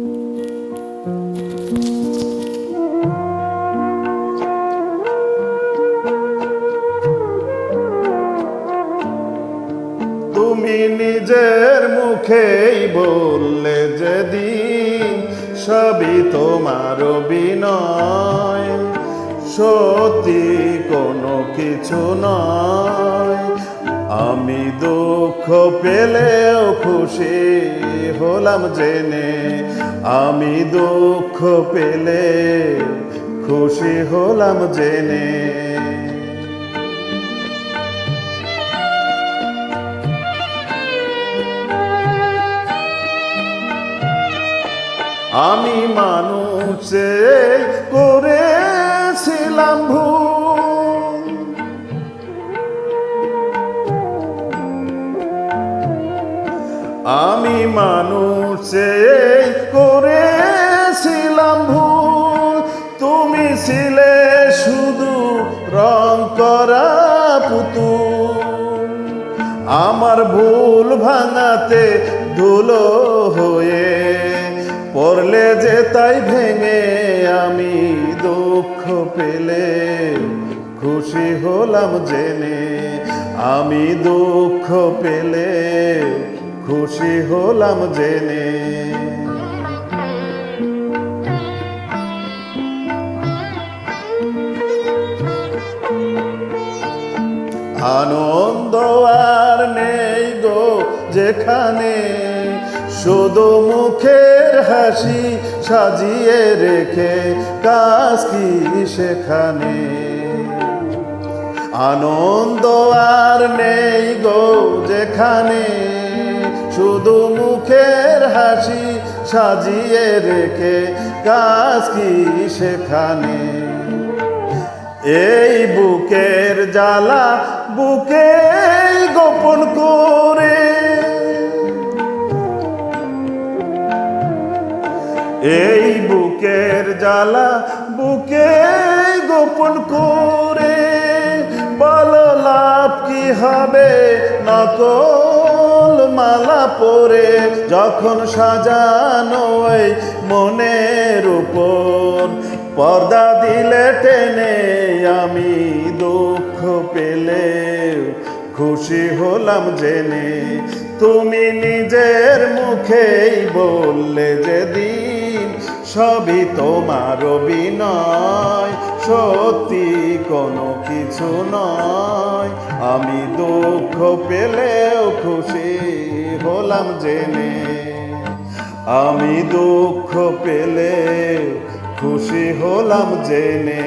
তুমি নিজের মুখেই বললে যেদিন সবই তোমার বিনয়। সত্যি কোনো কিছু নয়। আমি দুঃখ পেলেও খুশি হলাম জেনে। আমি দুঃখ পেলে খুশি হলাম জেনে। আমি মানুষে আমি মানুষে করেছিলাম ভুল, তুমি ছিলে শুধু রং করা পুতুল। আমার ভুল ভাঙাতে ধুলো হয়ে পড়লে যে তাই ভেঙে আমি দুঃখ পেলে। খুশি হলাম জেনে আমি দুঃখ পেলে। খুশি হলাম জেনে। আনন্দ আর নেই গো যেখানে, শুধু মুখের হাসি সাজিয়ে রেখে কাজ কি সেখানে। আনন্দ আর নেই গো যেখানে শুধু মুখের হাসি সাজিয়ে রেখে কাজ কি সেখানে? এই বুকের জ্বালা বুকে গোপন করে। এই বুকের জ্বালা বুকে গোপন করে। বলো লাভ কি হবে, নকল মালা পরে যখন সাজানো এই মনের উপর, পর্দা দিলে টেনে আমি দুঃখ পেলে। খুশি হলাম জেনে তুমি নিজের মুখেই বললে যেদিন সবই তোমার বিনয় সত্যি কোনো কিছু নয়। আমি দুঃখ পেলেও খুশি হলাম জেনে। আমি দুঃখ পেলে খুশি হলাম জেনে।